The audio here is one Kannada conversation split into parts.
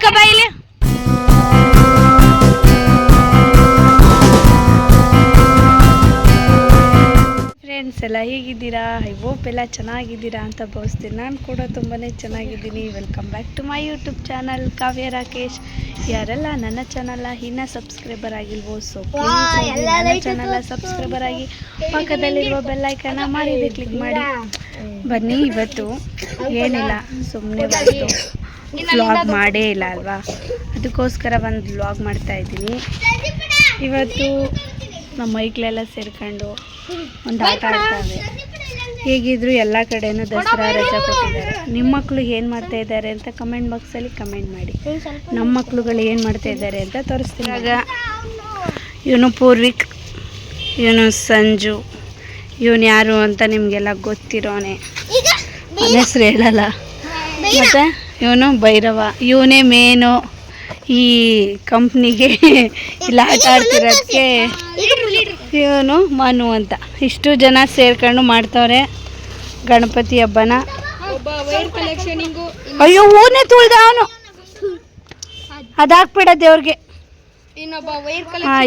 ಅಕ್ಕ ಬಾಯಿಲಿ. ಫ್ರೆಂಡ್ಸ್ ಎಲ್ಲ ಹೇಗಿದ್ದೀರಾ? ಐ ಹೋಪ್ ಎಲ್ಲ ಚೆನ್ನಾಗಿದ್ದೀರಾ ಅಂತ ಭಾವಿಸ್ತೀನಿ. ನಾನು ಕೂಡ ತುಂಬಾ ಚೆನ್ನಾಗಿದ್ದೀನಿ. Welcome back to my YouTube channel Kavya Rakesh ಯಾರೆಲ್ಲ ನನ್ನ ಚಾನಲ್ ಇನ್ನೂ ಸಬ್ಸ್ಕ್ರೈಬರ್ ಆಗಿಲ್ವೋ ಸೊ ನನ್ನ ಚಾನಲ್ ಸಬ್ಸ್ಕ್ರೈಬರ್ ಆಗಿ ಪಕ್ಕದಲ್ಲಿರುವ ಬೆಲ್ಲೈಕನ್ನ ಮಾಡಿದೆ ಕ್ಲಿಕ್ ಮಾಡಿ. ಬನ್ನಿ ಇವತ್ತು. ಏನಿಲ್ಲ ಸುಮ್ಮನೆ ಬಂತು ವ್ಲಾಗ್ ಮಾಡೇ ಇಲ್ಲ ಅಲ್ವಾ? ಅದಕ್ಕೋಸ್ಕರ ಒಂದು ವ್ಲಾಗ್ ಮಾಡ್ತಾ ಇದ್ದೀನಿ. ಇವತ್ತು ನಮ್ಮ ಮೈಕ್ಳೆಲ್ಲ ಸೇರ್ಕೊಂಡು ಒಂದು ಆಟ ಆಡ್ತಾವೆ ಹೇಗಿದ್ರು ಎಲ್ಲ ಕಡೆನೂ ದಸರಾ ರಜೆ ಕೊಟ್ಟಿದ್ದಾರೆ. ನಿಮ್ಮ ಮಕ್ಕಳು ಏನು ಮಾಡ್ತಾ ಇದ್ದಾರೆ ಅಂತ ಕಮೆಂಟ್ ಬಾಕ್ಸಲ್ಲಿ ಕಮೆಂಟ್ ಮಾಡಿ. ನಮ್ಮ ಮಕ್ಕಳುಗಳು ಏನು ಮಾಡ್ತಾ ಇದ್ದಾರೆ ಅಂತ ತೋರಿಸ್ತೀನಿ. ಆಗ ಇವನು ಪೂರ್ವಿಕ್ ಇವನು ಸಂಜು ಇವನು ಯಾರು ಅಂತ ನಿಮಗೆಲ್ಲ ಗೊತ್ತಿರೋನೆ. ಹೆಸರು ಹೆಸ್ರು ಹೇಳಲ್ಲ ಮತ್ತು? ಇವನು ಭೈರವ ಇವನೇ ಮೇನು ಈ ಕಂಪ್ನಿಗೆ ಇಲ್ಲ ಆಟ ಆಡ್ತಿರೋದಕ್ಕೆ ಇವನು ಮನು ಅಂತ. ಇಷ್ಟು ಜನ ಸೇರ್ಕೊಂಡು ಮಾಡ್ತವ್ರೆ ಗಣಪತಿ ಹಬ್ಬನ. ಅಯ್ಯೋ ಹೂನೇ ತುಳಿದ ಅವನು. ಅದಾಕ್ಬೇಡ ದೇವ್ರಿಗೆ.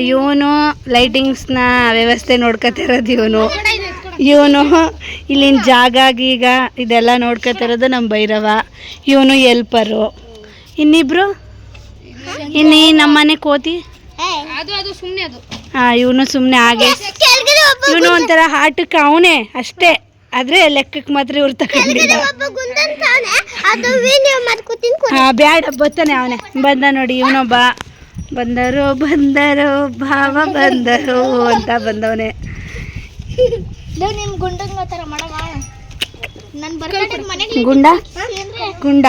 ಇವನು ಲೈಟಿಂಗ್ಸ್ನ ವ್ಯವಸ್ಥೆ ನೋಡ್ಕೊತಿರೋದು ಇವನು. ಇವನು ಇಲ್ಲಿನ ಜಾಗ ಗೀಗ ಇದೆಲ್ಲ ನೋಡ್ಕೊತಿರೋದು ನಮ್ಮ ಭೈರವ. ಇವನು ಎಲ್ಪರು. ಇನ್ನಿಬ್ರು? ಇನ್ನು ನಮ್ಮನೆ ಕೋತಿ? ಹಾ ಇವನು ಸುಮ್ಮನೆ ಹಾಗೆ. ಇವನು ಒಂಥರ ಹಾಟಕ್ಕೆ ಅವನೇ ಅಷ್ಟೇ. ಆದ್ರೆ ಲೆಕ್ಕಕ್ಕೆ ಮಾತ್ರ ಇವ್ರು ತಗೊಂಡಿಲ್ಲ ಹಾ ಬ್ಯಾಡ ಬರ್ತಾನೆ ಅವನೇ. ಬಂದ ನೋಡಿ ಇವನೊಬ್ಬ. ಬಂದರು ಬಂದರು ಭಾವ ಬಂದರು ಅಂತ ಬಂದವನೇ. ನಿಮ್ ಗುಂಡಂಗ ತರ ಮಾಡವ ನನ್ ಬರ್ತಾರೆ ಮನೆಗೆ ಗುಂಡ? ಗುಂಡ.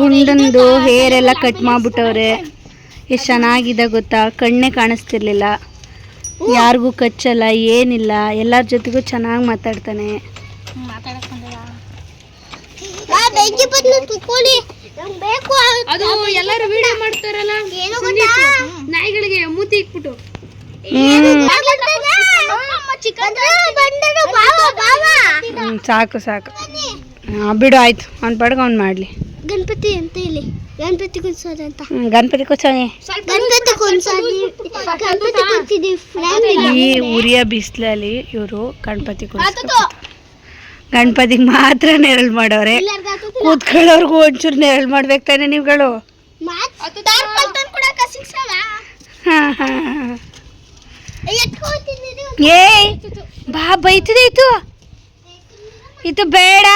ಗುಂಡಂದು ಹೇರ್ ಎಲ್ಲ ಕಟ್ ಮಾಡ್ಬಿಟ್ಟವ್ರೆ. ಎಷ್ಟು ಚೆನ್ನಾಗಿದೆ ಗೊತ್ತಾ? ಕಣ್ಣೇ ಕಾಣಿಸ್ತಿರ್ಲಿಲ್ಲ. ಯಾರಿಗೂ ಕಚ್ಚಲ್ಲ ಏನಿಲ್ಲ. ಎಲ್ಲರ ಜೊತೆಗೂ ಚೆನ್ನಾಗಿ ಮಾತಾಡ್ತಾನೆ. ಅದು ಎಲ್ಲರೂ ವಿಡಿಯೋ ಮಾಡ್ತಾರಲ್ಲ? ನಾಯಿಗಳಿಗೆ ಮೂತಿ ಇಕ್ಬಿಟ್ಟು. ಸಾಕು ಸಾಕು. ಬಿಡು ಆಯ್ತು. ಅವ್ನ ಪಡ್ಗ ಅವ್ನು ಮಾಡಲಿ. ಅಂತ ಇಲ್ಲಿ ಗಣಪತಿ ಕುಂಸೋದು ಅಂತ. ಗಣಪತಿ ಕೂರ್ಸೋನೆ ಗಣಪತಿ ಕುಂಸೋದು ಗಣಪತಿ ಈ ಉರಿಯ ಬಿಸಿಲಲ್ಲಿ ಇವರು ಗಣಪತಿ ಕೂರಿಸ್ತಾರೆ ಗಣಪತಿಗೆ ಮಾತ್ರ ನೆರಳು ಮಾಡೋರೆ. ಕೂತ್ಕೊಳ್ಳೋರ್ಗು ಒಂಚೂರು ನೆರಳು ಮಾಡ್ಬೇಕು ತಾನೆ ನೀವುಗಳು. ಹಾಂ ಹಾಂ ಹಾ. ಏಯ್ ಬಾ ಬೈತಿದೆ ಇತ್ತು ಇದು ಬೇಡ.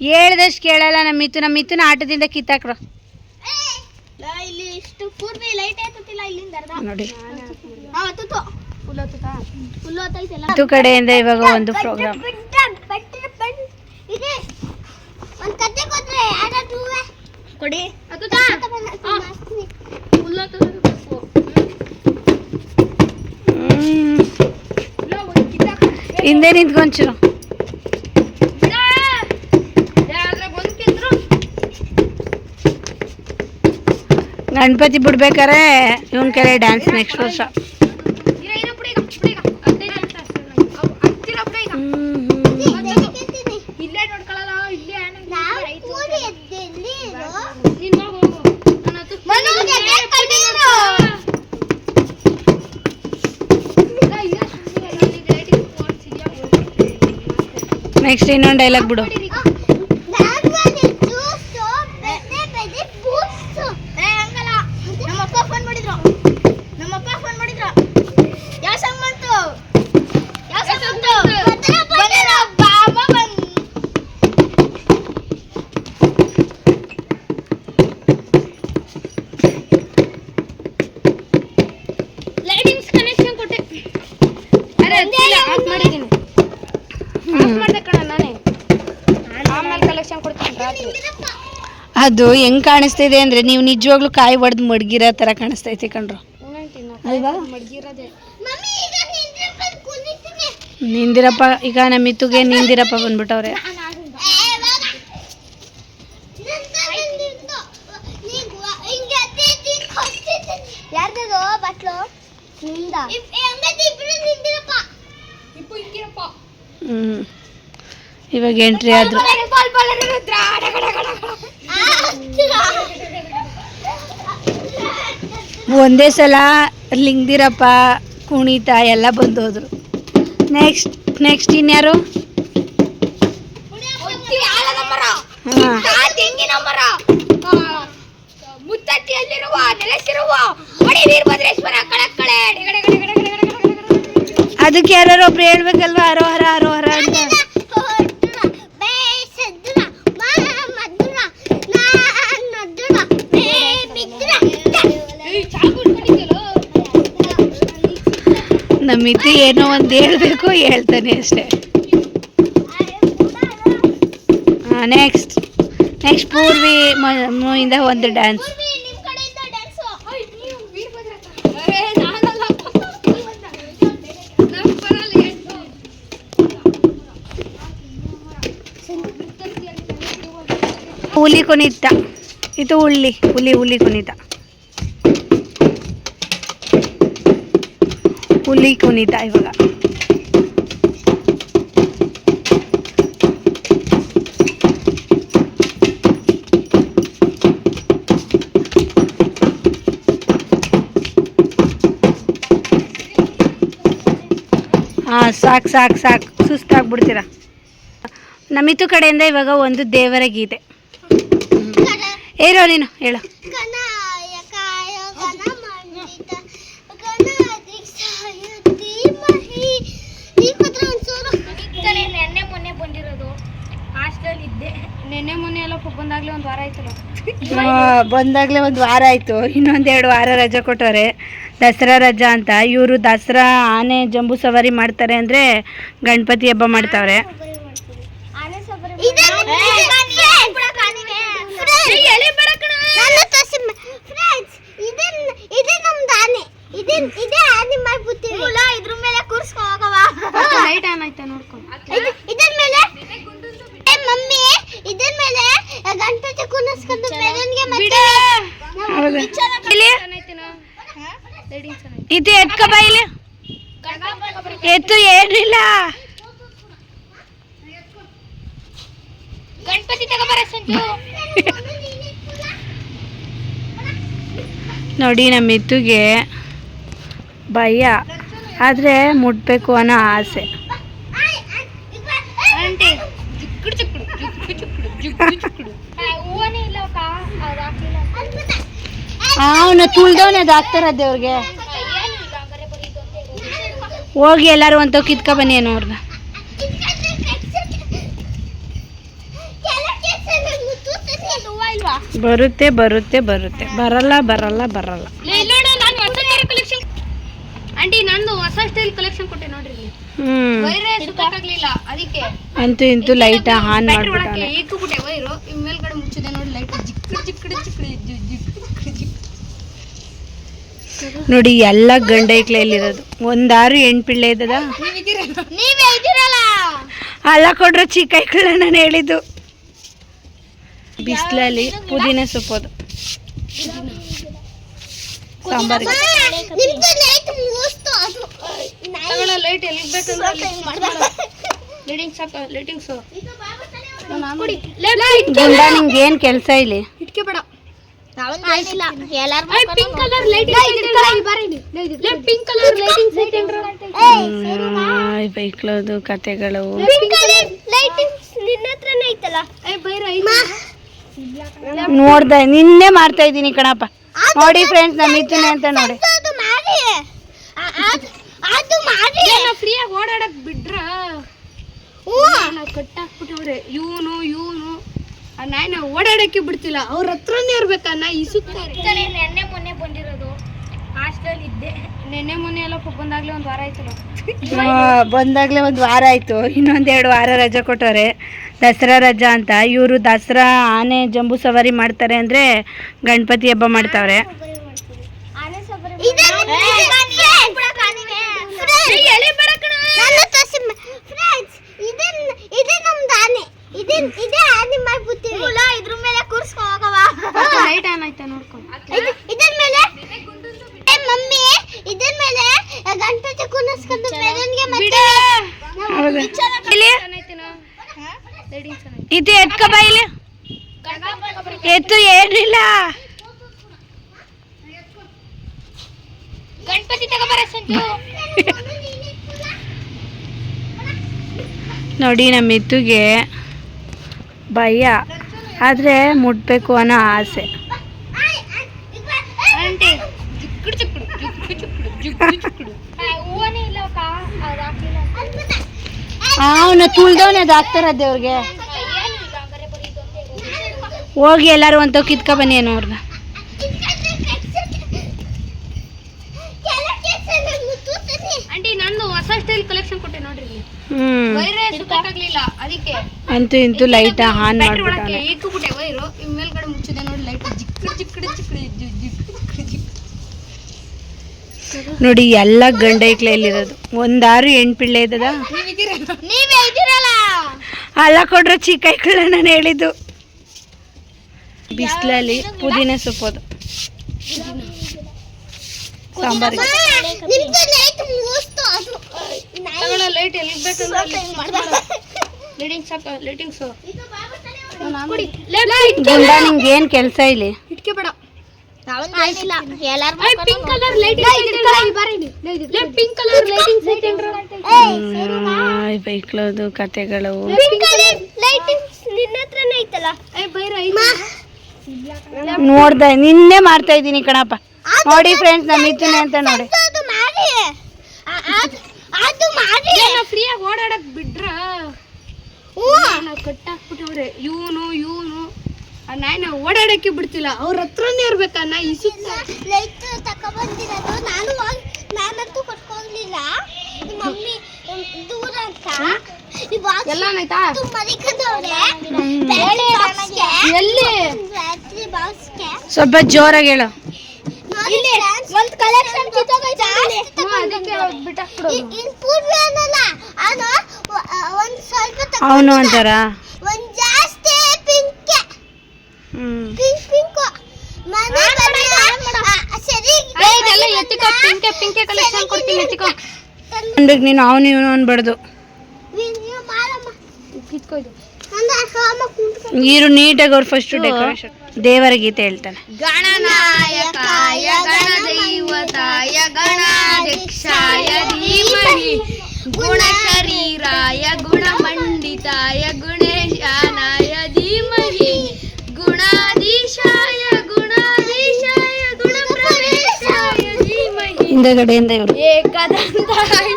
ಹೇಳ್ದಷ್ಟು ಕೇಳಲ್ಲ ನಮ್ಮ ಇತ್ತು ನಮ್ಮ ಇತ್ತು ಆಟದಿಂದ ಕಿತ್ತಾಕ್ರು. ನೋಡಿ. ಕಡೆಯಿಂದ ಇವಾಗ ಒಂದು ಪ್ರೋಗ್ರಾಮ್ ಕೊಡಿ. ಹಿಂದೆ ನಿಂತ್ಕೊಂಚೂರು ಗಣಪತಿ ಬಿಡ್ಬೇಕಾರೆ ಇವನ್ ಕೆರೆ ಡ್ಯಾನ್ಸ್ ನೆಕ್ಸ್ಟ್ ವರ್ಷ ಇಲ್ಲೇ ನೋಡ್ಕೊಳ್ಳಲ್ಲ ಇಲ್ಲೇ ನೀನ್ ಹೋಗು ಹೋಗು ನಾನು ಹತ್ತು ನೆಕ್ಸ್ಟ್ ಇನ್ನೊಂದು ಡೈಲಾಗ್ ಬಿಡು ಅದು ಹೆಂಗ್ ಕಾಣಿಸ್ತಿದೆ ಅಂದ್ರೆ ನೀವು ನಿಜವಾಗ್ಲೂ ಕಾಯಿ ಒಡೆದು ಮಡ್ಗಿರೋ ತರ ಕಾಣಿಸ್ತೈತಿ ಕಣ್ರು. ಅಲ್ವಾ? ಮಡ್ಗಿರೋದೆ ನಿಂದಿರಪ್ಪ ಈಗ ನಮ್ಮ ಇತ್ತುಗೆ ನಿಂದಿರಪ್ಪ ಬಂದ್ಬಿಟ್ಟವ್ರೆ. ಯಾರ್ದದು ಬಟ್ಲು? ನಿಂದ. ಹ್ಮ್. ಇವಾಗ ಎಂಟ್ರಿ ಆದ್ರು. ಒಂದೇ ಸಲ ಲಿಂಗದಿರಪ್ಪ ಕುಣಿತ ಎಲ್ಲ ಬಂದು ಹೋದ್ರು ನೆಕ್ಸ್ಟ್ ನೆಕ್ಸ್ಟ್ ಇನ್ಯಾರು ಅದಕ್ಕೆ ಯಾರು ಒಬ್ರು ಹೇಳ್ಬೇಕಲ್ವಾ ಅರೋಹರ ಅರೋಹರ ಆ, ಮಿತಿ ಏನೋ ಒಂದು ಹೇಳ್ಬೇಕು, ಹೇಳ್ತಾನೆ ಅಷ್ಟೇ. ನೆಕ್ಸ್ಟ್ ನೆಕ್ಸ್ಟ್ ಪೂರ್ವಿ ಇಂದ ಒಂದು ಡ್ಯಾನ್ಸ್ ಹುಲಿ ಕುಣಿತ. ಇದು ಹುಳ್ಳಿ, ಹುಲಿ ಹುಲಿ ಕುಣಿತ. ಹುಲಿ ಕುಣಿತ ಇವಾಗ. ಹಾಂ, ಸಾಕು ಸಾಕು ಸಾಕು. ಸುಸ್ತಾಗ್ಬಿಡ್ತೀರ? ನಮಿತು ಕಡೆಯಿಂದ ಇವಾಗ ಒಂದು ದೇವರ ಗೀತೆ. ಏರೋ ನೀನು, ಹೇಳು ನೆನ್ನೆ ಮೊನ್ನೆ ಬಂದಿರೋದು ಹಾಸ್ಟೆಲ್ ಇದ್ದೆ ನೆನ್ನೆ ಮೊನ್ನೆ ಎಲ್ಲ ಬಂದಾಗ್ಲೇ ಒಂದು ವಾರ ಆಯ್ತಲ್ಲ ಬಂದಾಗಲೇ ಒಂದು ವಾರ ಆಯಿತು. ಇನ್ನೊಂದೆರಡು ವಾರ ರಜೆ ಕೊಟ್ಟವ್ರೆ. ದಸರಾ ರಜಾ ಅಂತ. ಇವರು ದಸರಾ ಆನೆ ಜಂಬೂ ಸವಾರಿ ಮಾಡ್ತಾರೆ ಅಂದರೆ ಗಣಪತಿ ಹಬ್ಬ ಮಾಡ್ತಾವ್ರೆ. ಇದ್ರ ಮೇಲೆ ಕೂರ್ಸ್ಕೊ ಹೋಗವ ಲೈಟ್ ಆನ್ ಆಯ್ತಾ ನೋಡ್ಕೊ ಇದ್ರ ಮೇಲೆ ಏ ಮಮ್ಮಿ ಇದ್ರ ಮೇಲೆ ಗಣಪತಿ ಕುಣಿಸ್ಕೊಂಡು ಮೆರವಣಿಗೆ ಮತ್ತೆ ಹೌದಾ ಇಲ್ಲಿ ಇದು ಎತ್ಕ ಬಾ ಇಲ್ಲಿ ಎತ್ತು ಏನಿಲ್ಲ ಗಣಪತಿ ತಗೋಬರ ಸಂಜು ನೋಡಿ ನಮ್ಮ ಇತ್ತುಗೆ ಭಯ ಆದರೆ ಮುಟ್ಟಬೇಕು ಅನ್ನೋ ಆಸೆ. ಅವನ ತುಳ್ದವನೇ ಅದು ಹಾಕ್ತಾರ ದೇವ್ರಿಗೆ. ಹೋಗಿ ಎಲ್ಲರೂ ಅಂತ ಕಿತ್ಕೊ ಬನ್ನಿ ಏನೋ ಅವ್ರನ್ನ ಬರುತ್ತೆ ಬರುತ್ತೆ ಬರುತ್ತೆ. ಬರಲ್ಲ ಬರಲ್ಲ ಬರಲ್ಲ. ಆಂಟಿ ನಂದು ಹೊಸ ಸ್ಟೈಲ್ ಕಲೆಕ್ಷನ್ ಕೊಟ್ಟೆ ನೋಡ್ರಿ ಇಲ್ಲಿ. ಹ್ಮ್. ವೈರೇ ಸುತ್ತಾಗ್ಲಿಲ್ಲ ಅದಕ್ಕೆ. ಅಂತೂ ಇಂತೂ ಲೈಟ್ ಆನ್ ಮಾಡ್ಬಿಟ್ಟಾನೆ. ಇಕ್ಕುಬಿಟ್ಟೆ ವೈರು. ಇವ್ ಮೇಲ್ಗಡೆ ಮುಚ್ಚಿದೆ ನೋಡಿ ಲೈಟ್ ಜಿಕ್ಕಡ್ ಜಿಕ್ಕಡ್ ಜಿಕ್ಕಡ್ ಜಿಕ್ಕಡ್ ಜಿಕ್ಕಡ್ ನೋಡಿ ಎಲ್ಲ ಗಂಡ ಇಕ್ಲೆಯಲ್ಲಿರೋದು ಒಂದಾರು ಹೆಣ್ಪಿಳ್ಳೆ ಇದ್ದದ? ನೀವೇ ಇದ್ದೀರಲ್ಲ ಅಲ್ಲ ಕೊಡ್ರ ಚಿಕ್ಕ ನಾನು ಹೇಳಿದ್ದು. ಬಿಸಿಲಲ್ಲಿ ಪುದೀನ ಸೊಪ್ಪೋದು ಸಾಂಬಾರಿಗೆ ಲೈಟ್ ಮುಗಿಸ್ತು ಅದು. ಲೈಟ್ ಎಲ್ಲಿ ಬೇಕಂದ್ರೆ ಲೈಟಿಂಗ್ ಸಾಕು ಲೈಟಿಂಗ್ಸ್ ಗುಂಡ ನಿಂಗೆ ಏನು ಕೆಲಸ ಇಲ್ಲಿ? ಇಟ್ಕೆ. ಬೇಡ pink colour lighting pink colour lighting ಬೈಕ್ಲದು ಕತೆಗಳು. ಪಿಂಕ್ ಲೈಟಿಂಗ್ ನಿನ್ನ ಹತ್ರನೇ ಐತಲ್ಲ? ಏ ಬೈರ ನೋಡ್ದೆ ನಿನ್ನೆ ಮಾಡ್ತಾ ಇದ್ದೀನಿ ಕಣಪ್ಪ. ನೋಡಿ ಫ್ರೆಂಡ್ಸ್ ನಮ್ಮ ಇದ್ದೀನಿ ಅಂತ ನೋಡಿ. ಅದು ಮಾಡಿ. ಅದು ಮಾಡಿ. ಫ್ರೀಯಾಗಿ ಓಡಾಡಕ್ ಬಿಡ್ರ ಕಟ್ಟಾಕ್ಬಿಟ್ಟವ್ರೆ. ಇವನು ಇವನು. ಆ ನಾಯಿನ ಓಡಾಡಕ್ಕೆ ಬಿಡ್ತಿಲ್ಲ. ಅವ್ರ ಹತ್ರನೇ ಇರ್ಬೇಕಾ ನಾಯಿ. ಸುತ್ತಾರೆ ನೆನ್ನೆ ಮೊನ್ನೆ ಬಂದಿರೋದು. ಹಾಸ್ಟೆಲ್ ಇದ್ದೆ. ನೆನ್ನೆ ಮೊನ್ನೆ ಎಲ್ಲ ಬಂದಾಗ್ಲೇ ಒಂದು ವಾರ ಆಯ್ತಲ್ಲ. ಬಂದಾಗಲೇ ಒಂದು ವಾರ ಆಯಿತು. ಇನ್ನೊಂದೆರಡು ವಾರ ರಜೆ ಕೊಟ್ಟವ್ರೆ. ದಸರಾ ರಜಾ ಅಂತ. ಇವರು ದಸರಾ ಆನೆ ಜಂಬೂ ಸವಾರಿ ಮಾಡ್ತಾರೆ ಅಂದರೆ ಗಣಪತಿ ಹಬ್ಬ ಮಾಡ್ತಾವ್ರೆ. ಇದ್ರ ಮೇಲೆ ಕೂರ್ಸ್ಕೊ ಹೋಗವಾ. ಲೈಟ್ ಆನ್ ಆಯ್ತಾ ನೋಡ್ಕೊ ಇದ್ರ ಮೇಲೆ ಏ ಮಮ್ಮಿ ಇದ್ರ ಮೇಲೆ ಗಣಪತಿ ಕುಣಿಸ್ಕೊಂಡು ಮೆರವಣಿಗೆ ಮತ್ತೆ ಹೌದಾ ಇಲ್ಲಿ ಇದು ಎತ್ಕ ಬಾ ಇಲ್ಲಿ ಎತ್ತು ಏನಿಲ್ಲ ನೋಡಿ ನಮ್ಮ ಎತ್ತುಗೆ ಭಯ ಆದರೆ ಮುಟ್ಬೇಕು ಅನ್ನೋ ಆಸೆ. ಅವನ ತುಳ್ದವನೇ ಅದು ಹಾಕ್ತಾರ ದೇವ್ರಿಗೆ ಏನಿಲ್ಲ ಹಂಗಾರೆ ಬರೀ ಇದೊಂದೇ ಹೋಗಿ ಎಲ್ಲರೂ ಒಂದು ಕಿತ್ಕೊ ಬನ್ನಿ ಏನೋ ಅವ್ರನ್ನ ಆಂಟಿ ನಂದು ಹೊಸ ಸ್ಟೈಲ್ ಕಲೆಕ್ಷನ್ ಕೊಟ್ಟೆ ನೋಡ್ರಿ ಅದಕ್ಕೆ ಅಂತೂ ಇಂತೂ ಲೈಟ್ ಆನ್ ಮಾಡ್ಬಿಟ್ಟಾನೆ ಇಟ್ಬಿಟ್ಟೆ ವೈರು ಈ ಮೇಲ್ಗಡೆ ಮುಚ್ಚಿದೆ ನೋಡಿ ಲೈಟ್ ಜಿಕ್ಕಡಿ ಜಿಕ್ಕಡಿ ಚಿಕ್ಕಡಿ ಜಿಕ್ಕಡಿ ಜಿಕ್ಕಡಿ ನೋಡಿ ಎಲ್ಲ ಗಂಡ ಇಕ್ಲೆಯಲ್ಲಿರೋದು ಒಂದಾರು ಹೆಣ್ಪಿಳ್ಳೆ ಇದ್ದದ ನೀವೇ ಇದ್ದೀರಲ್ಲ ಅಲ್ಲ ಕೊಡ್ರೆ ಚಿಕ್ಕ ಐಕ್ಳ ನಾನು ಹೇಳಿದ್ದು ಬಿಸಿಲಲ್ಲಿ ಪುದೀನ ಸೊಪ್ಪದು. ಸಾಂಬಾರು. ನಿಂಗೆ ಏನು ಕೆಲಸ ಇಲ್ಲಿ? ಇಟ್ಕೆ ಬೇಡ. Pink colour lighting pink colour lighting ಬೈಕ್ಳದು ಕತೆಗಳು. ನೋಡ್ದೆ ನಿನ್ನೆ ಮಾಡ್ತಾ ಇದ್ದೀನಿ ಕಣಪ್ಪ. ನೋಡಿ ಫ್ರೆಂಡ್ಸ್ ನಮ್ಮ ಇದ್ದೀನಿ ಅಂತ ನೋಡಿ. ಫ್ರೀಯಾಗಿ ಓಡಾಡಕ್ ಬಿಟ್ರ. ಕಟ್ಟಾಕ್ಬಿಟ್ಟವ್ರೆ. ಇವನು ಇವನು. ನಾಯಿನ ಓಡಾಡಕ್ಕೆ ಬಿಡ್ತಿಲ್ಲ. ಅವ್ರ ಹತ್ರನೇ ಇರ್ಬೇಕ ನಾ ಇಸುತ್ತ ಲೈಟ್ ತಗೊಬಂದಿರೋದು ನಾನು ನಾನಂತೂ ಕೊಟ್ಕೋಗ್ಲಿಲ್ಲ ಮಮ್ಮಿ ದೂರ ಅಂತ. ಎಲ್ಲಿ ಬಾಕ್ಸ್ಗೆ ಸ್ವಲ್ಪ ಜೋರಾಗಿ ಹೇಳು. ಒಂದ್ ಕಲೆಕ್ಷನ್ ಅವನು. ಅಂತಾರ ಒಂದು ಜಾಸ್ತಿ ಪಿಂಕ್. ಹ್ಮ್. Pink pink. ಮನೆ ಸರಿ ಇದೆಲ್ಲ ಎತ್ತಿಕೋ ಪಿಂಕೆ ಪಿಂಕೆ ಕಲೆಕ್ಷನ್ ಕೊಡ್ತೀನಿ ಎತ್ತಿಕೋ ಅನ್ಬೇಕು ನೀನು ಅವನು ಇವನು ಅನ್ಬಾರ್ದು. ಇರು ನೀಟಾಗಿ ಅವ್ರು ಫಸ್ಟ್ ಡೆಕೋರೇಷನ್ ದೇವರ ಗೀತೆ ಹೇಳ್ತಾನೆ. ಗಣನಾಯಕಾಯ ಗಣದೈವತಾಯ ಗಣಾಧ್ಯಕ್ಷಾಯ ಧೀಮಹಿ ಗುಣಶರೀರಾಯ ಗುಣಮಂಡಿತಾಯ ಗುಣೇಶಾನಾಯ ಧೀಮಹಿ ಗುಣಾಧೀಶಾಯ ಗುಣಾಧೀಶಾಯ ಗುಣಪ್ರವೇಶಾಯ ಧೀಮಹಿ ಹಿಂದಗಡೆಯಿಂದ ಇವರು ಏಕದಂತಾಯ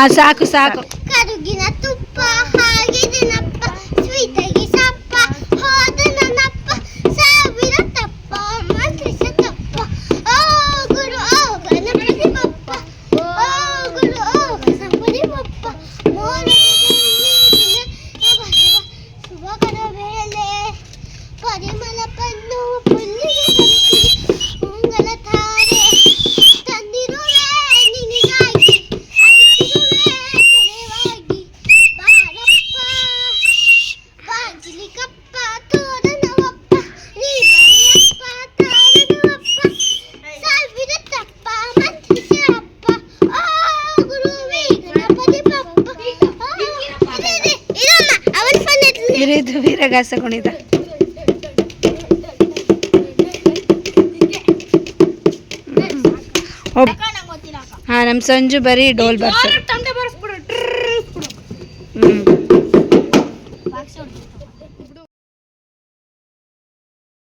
ಹಾ ಸಾಕು ಇರಿದು ವೀರಗಾಸ ಕುಣಿತ ಹಾಂ ಹಾ ನಮ್ಮ ಸಂಜು ಬರೀ ಡೋಲ್ ಬರ್ತಾರೆ